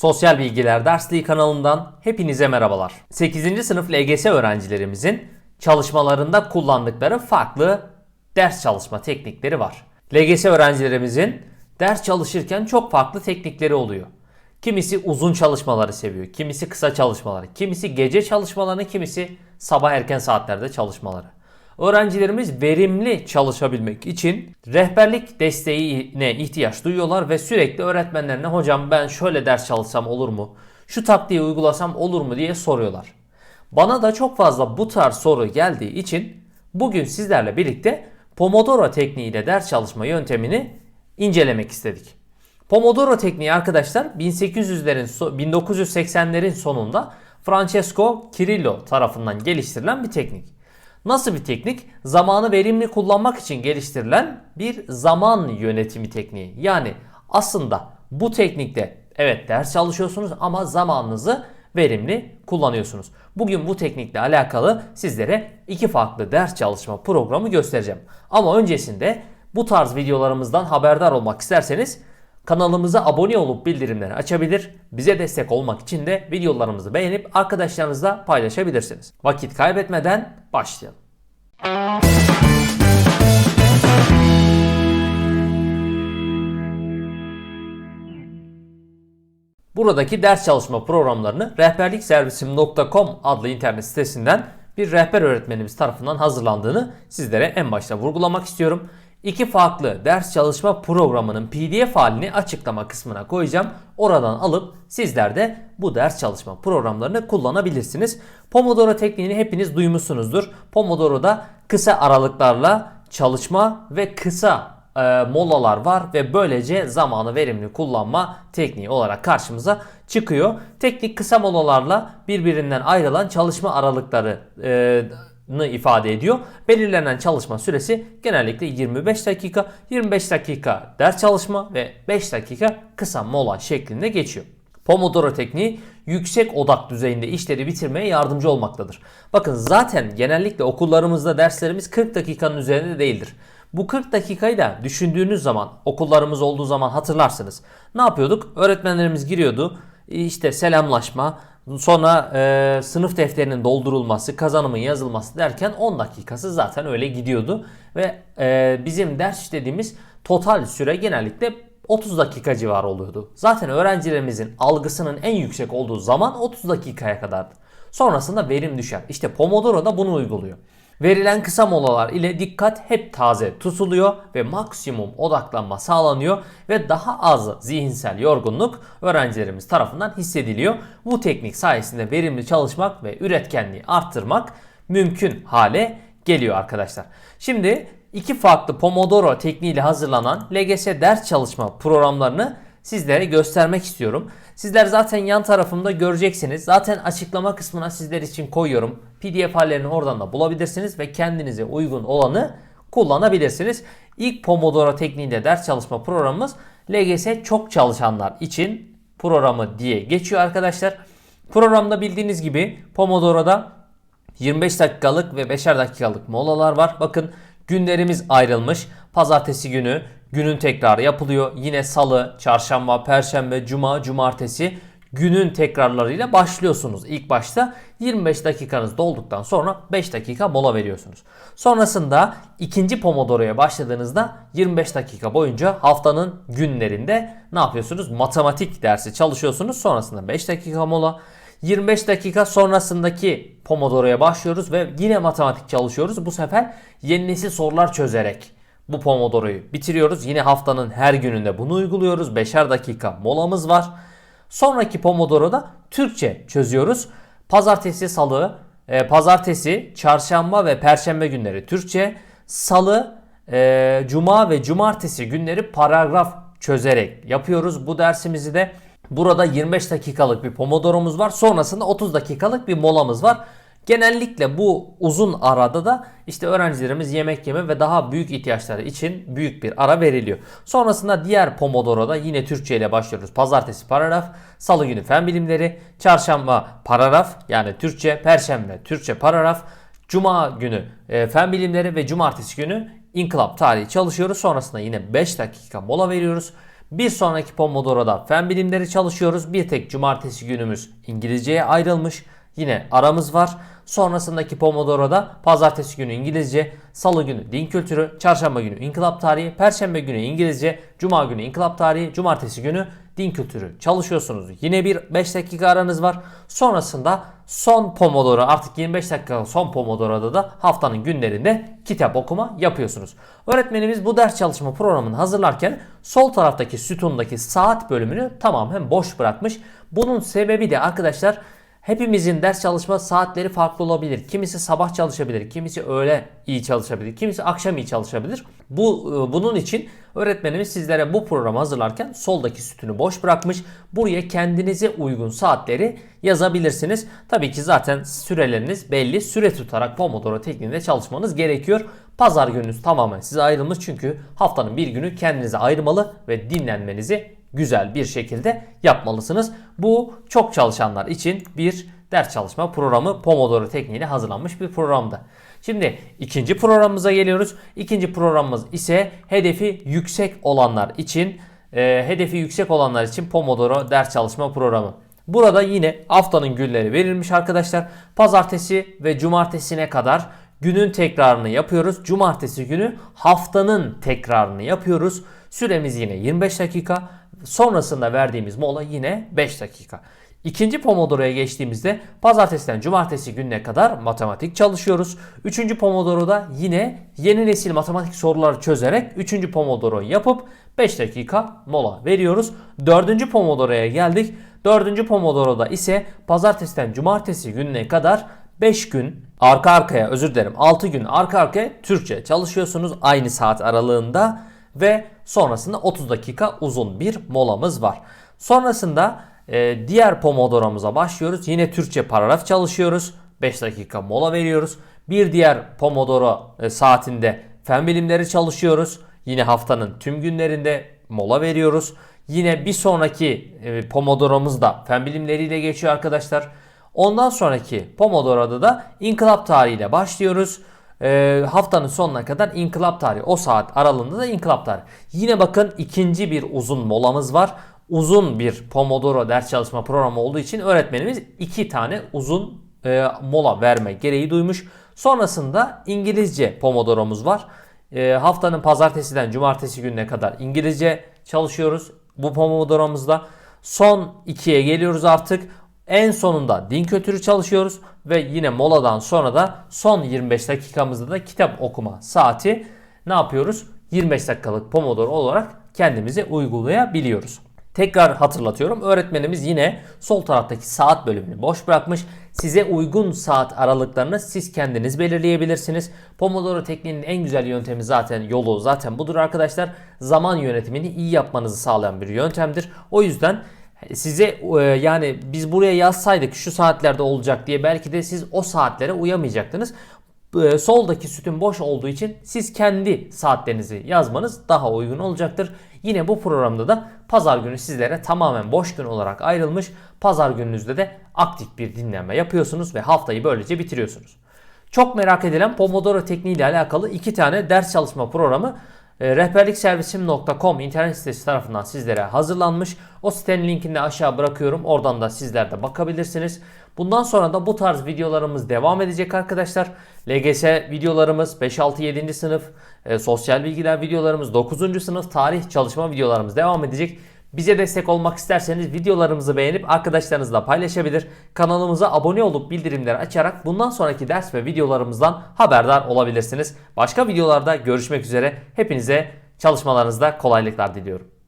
Sosyal Bilgiler Dersliği kanalından hepinize merhabalar. 8. sınıf LGS öğrencilerimizin çalışmalarında kullandıkları farklı ders çalışma teknikleri var. LGS öğrencilerimizin ders çalışırken çok farklı teknikleri oluyor. Kimisi uzun çalışmaları seviyor, kimisi kısa çalışmaları, kimisi gece çalışmalarını, kimisi sabah erken saatlerde çalışmaları. Öğrencilerimiz verimli çalışabilmek için rehberlik desteğine ihtiyaç duyuyorlar ve sürekli öğretmenlerine hocam ben şöyle ders çalışsam olur mu? Şu taktiği uygulasam olur mu diye soruyorlar. Bana da çok fazla bu tarz soru geldiği için bugün sizlerle birlikte Pomodoro tekniğiyle ders çalışma yöntemini incelemek istedik. Pomodoro tekniği arkadaşlar 1800'lerin 1980'lerin sonunda Francesco Cirillo tarafından geliştirilen bir teknik. Nasıl bir teknik? Zamanı verimli kullanmak için geliştirilen bir zaman yönetimi tekniği. Yani aslında bu teknikte evet ders çalışıyorsunuz ama zamanınızı verimli kullanıyorsunuz. Bugün bu teknikle alakalı sizlere iki farklı ders çalışma programı göstereceğim. Ama öncesinde bu tarz videolarımızdan haberdar olmak isterseniz kanalımıza abone olup bildirimleri açabilir. Bize destek olmak için de videolarımızı beğenip arkadaşlarınızla paylaşabilirsiniz. Vakit kaybetmeden başlayalım. Buradaki ders çalışma programlarını rehberlikservisim.com adlı internet sitesinden bir rehber öğretmenimiz tarafından hazırlandığını sizlere en başta vurgulamak istiyorum. İki farklı ders çalışma programının PDF halini açıklama kısmına koyacağım. Oradan alıp sizler de bu ders çalışma programlarını kullanabilirsiniz. Pomodoro tekniğini hepiniz duymuşsunuzdur. Pomodoro'da kısa aralıklarla çalışma ve kısa e, molalar var ve böylece zamanı verimli kullanma tekniği olarak karşımıza çıkıyor. Teknik kısa molalarla birbirinden ayrılan çalışma aralıkları e, ifade ediyor. Belirlenen çalışma süresi genellikle 25 dakika, 25 dakika ders çalışma ve 5 dakika kısa mola şeklinde geçiyor. Pomodoro tekniği yüksek odak düzeyinde işleri bitirmeye yardımcı olmaktadır. Bakın zaten genellikle okullarımızda derslerimiz 40 dakikanın üzerinde değildir. Bu 40 dakikayı da düşündüğünüz zaman okullarımız olduğu zaman hatırlarsınız. Ne yapıyorduk? Öğretmenlerimiz giriyordu. İşte selamlaşma, sonra e, sınıf defterinin doldurulması, kazanımın yazılması derken 10 dakikası zaten öyle gidiyordu. Ve e, bizim ders işlediğimiz total süre genellikle 30 dakika civarı oluyordu. Zaten öğrencilerimizin algısının en yüksek olduğu zaman 30 dakikaya kadardı. Sonrasında verim düşer. İşte Pomodoro da bunu uyguluyor. Verilen kısa molalar ile dikkat hep taze tutuluyor ve maksimum odaklanma sağlanıyor ve daha az zihinsel yorgunluk öğrencilerimiz tarafından hissediliyor. Bu teknik sayesinde verimli çalışmak ve üretkenliği arttırmak mümkün hale geliyor arkadaşlar. Şimdi iki farklı Pomodoro tekniğiyle hazırlanan LGS ders çalışma programlarını sizlere göstermek istiyorum. Sizler zaten yan tarafımda göreceksiniz. Zaten açıklama kısmına sizler için koyuyorum. PDF hallerini oradan da bulabilirsiniz ve kendinize uygun olanı kullanabilirsiniz. İlk Pomodoro tekniğinde ders çalışma programımız LGS çok çalışanlar için programı diye geçiyor arkadaşlar. Programda bildiğiniz gibi Pomodoro'da 25 dakikalık ve 5'er dakikalık molalar var. Bakın günlerimiz ayrılmış. Pazartesi günü günün tekrarı yapılıyor. Yine salı, çarşamba, perşembe, cuma, cumartesi günün tekrarlarıyla başlıyorsunuz. İlk başta 25 dakikanız dolduktan sonra 5 dakika mola veriyorsunuz. Sonrasında ikinci Pomodoro'ya başladığınızda 25 dakika boyunca haftanın günlerinde ne yapıyorsunuz? Matematik dersi çalışıyorsunuz. Sonrasında 5 dakika mola. 25 dakika sonrasındaki Pomodoro'ya başlıyoruz ve yine matematik çalışıyoruz. Bu sefer yeni nesil sorular çözerek bu Pomodoro'yu bitiriyoruz. Yine haftanın her gününde bunu uyguluyoruz. 5'er dakika molamız var. Sonraki Pomodoro'da Türkçe çözüyoruz. Pazartesi, salı, e, pazartesi, çarşamba ve perşembe günleri Türkçe, salı, e, cuma ve cumartesi günleri paragraf çözerek yapıyoruz. Bu dersimizi de burada 25 dakikalık bir Pomodoro'muz var. Sonrasında 30 dakikalık bir molamız var. Genellikle bu uzun arada da işte öğrencilerimiz yemek yeme ve daha büyük ihtiyaçları için büyük bir ara veriliyor. Sonrasında diğer Pomodoro'da yine Türkçe ile başlıyoruz. Pazartesi paragraf, salı günü fen bilimleri, çarşamba paragraf yani Türkçe, perşembe Türkçe paragraf, cuma günü e, fen bilimleri ve cumartesi günü inkılap tarihi çalışıyoruz. Sonrasında yine 5 dakika mola veriyoruz. Bir sonraki Pomodoro'da fen bilimleri çalışıyoruz. Bir tek cumartesi günümüz İngilizceye ayrılmış. Yine aramız var. Sonrasındaki Pomodoro'da pazartesi günü İngilizce, salı günü din kültürü, çarşamba günü inkılap tarihi, perşembe günü İngilizce, cuma günü inkılap tarihi, cumartesi günü din kültürü çalışıyorsunuz. Yine bir 5 dakika aranız var. Sonrasında son Pomodoro artık 25 dakika son Pomodoro'da da haftanın günlerinde kitap okuma yapıyorsunuz. Öğretmenimiz bu ders çalışma programını hazırlarken sol taraftaki sütundaki saat bölümünü tamamen boş bırakmış. Bunun sebebi de arkadaşlar Hepimizin ders çalışma saatleri farklı olabilir. Kimisi sabah çalışabilir, kimisi öğle iyi çalışabilir, kimisi akşam iyi çalışabilir. Bu e, bunun için öğretmenimiz sizlere bu programı hazırlarken soldaki sütünü boş bırakmış. Buraya kendinize uygun saatleri yazabilirsiniz. Tabii ki zaten süreleriniz belli. Süre tutarak Pomodoro tekniğinde çalışmanız gerekiyor. Pazar gününüz tamamen size ayrılmış çünkü haftanın bir günü kendinize ayırmalı ve dinlenmenizi güzel bir şekilde yapmalısınız. Bu çok çalışanlar için bir ders çalışma programı Pomodoro tekniğiyle hazırlanmış bir programdı. Şimdi ikinci programımıza geliyoruz. İkinci programımız ise hedefi yüksek olanlar için e, hedefi yüksek olanlar için Pomodoro ders çalışma programı. Burada yine haftanın günleri verilmiş arkadaşlar. Pazartesi ve cumartesine kadar günün tekrarını yapıyoruz. Cumartesi günü haftanın tekrarını yapıyoruz. Süremiz yine 25 dakika. Sonrasında verdiğimiz mola yine 5 dakika. İkinci Pomodoro'ya geçtiğimizde pazartesiden cumartesi gününe kadar matematik çalışıyoruz. Üçüncü Pomodoro'da yine yeni nesil matematik soruları çözerek üçüncü Pomodoro yapıp 5 dakika mola veriyoruz. Dördüncü Pomodoro'ya geldik. Dördüncü Pomodoro'da ise pazartesiden cumartesi gününe kadar 5 gün arka arkaya özür dilerim 6 gün arka arkaya Türkçe çalışıyorsunuz aynı saat aralığında ve sonrasında 30 dakika uzun bir molamız var. Sonrasında e, diğer Pomodoro'muza başlıyoruz. Yine Türkçe paragraf çalışıyoruz. 5 dakika mola veriyoruz. Bir diğer Pomodoro e, saatinde fen bilimleri çalışıyoruz. Yine haftanın tüm günlerinde mola veriyoruz. Yine bir sonraki e, Pomodoro'muz da fen bilimleriyle geçiyor arkadaşlar. Ondan sonraki Pomodoro'da da inkılap tarihiyle başlıyoruz e, haftanın sonuna kadar inkılap tarihi. O saat aralığında da inkılap tarihi. Yine bakın ikinci bir uzun molamız var. Uzun bir Pomodoro ders çalışma programı olduğu için öğretmenimiz iki tane uzun e, mola verme gereği duymuş. Sonrasında İngilizce Pomodoro'muz var. E, haftanın pazartesiden cumartesi gününe kadar İngilizce çalışıyoruz. Bu Pomodoro'muzda son ikiye geliyoruz artık. En sonunda din kültürü çalışıyoruz ve yine moladan sonra da son 25 dakikamızda da kitap okuma saati ne yapıyoruz? 25 dakikalık Pomodoro olarak kendimize uygulayabiliyoruz. Tekrar hatırlatıyorum. Öğretmenimiz yine sol taraftaki saat bölümünü boş bırakmış. Size uygun saat aralıklarını siz kendiniz belirleyebilirsiniz. Pomodoro tekniğinin en güzel yöntemi zaten yolu zaten budur arkadaşlar. Zaman yönetimini iyi yapmanızı sağlayan bir yöntemdir. O yüzden size e, yani biz buraya yazsaydık şu saatlerde olacak diye belki de siz o saatlere uyamayacaktınız. E, soldaki sütun boş olduğu için siz kendi saatlerinizi yazmanız daha uygun olacaktır. Yine bu programda da pazar günü sizlere tamamen boş gün olarak ayrılmış. Pazar gününüzde de aktif bir dinlenme yapıyorsunuz ve haftayı böylece bitiriyorsunuz. Çok merak edilen Pomodoro tekniği ile alakalı iki tane ders çalışma programı e, rehberlikservisim.com internet sitesi tarafından sizlere hazırlanmış. O sitenin linkini de aşağı bırakıyorum. Oradan da sizler de bakabilirsiniz. Bundan sonra da bu tarz videolarımız devam edecek arkadaşlar. LGS videolarımız 5, 6, 7. sınıf, e, sosyal bilgiler videolarımız 9. sınıf, tarih çalışma videolarımız devam edecek. Bize destek olmak isterseniz videolarımızı beğenip arkadaşlarınızla paylaşabilir. Kanalımıza abone olup bildirimleri açarak bundan sonraki ders ve videolarımızdan haberdar olabilirsiniz. Başka videolarda görüşmek üzere. Hepinize çalışmalarınızda kolaylıklar diliyorum.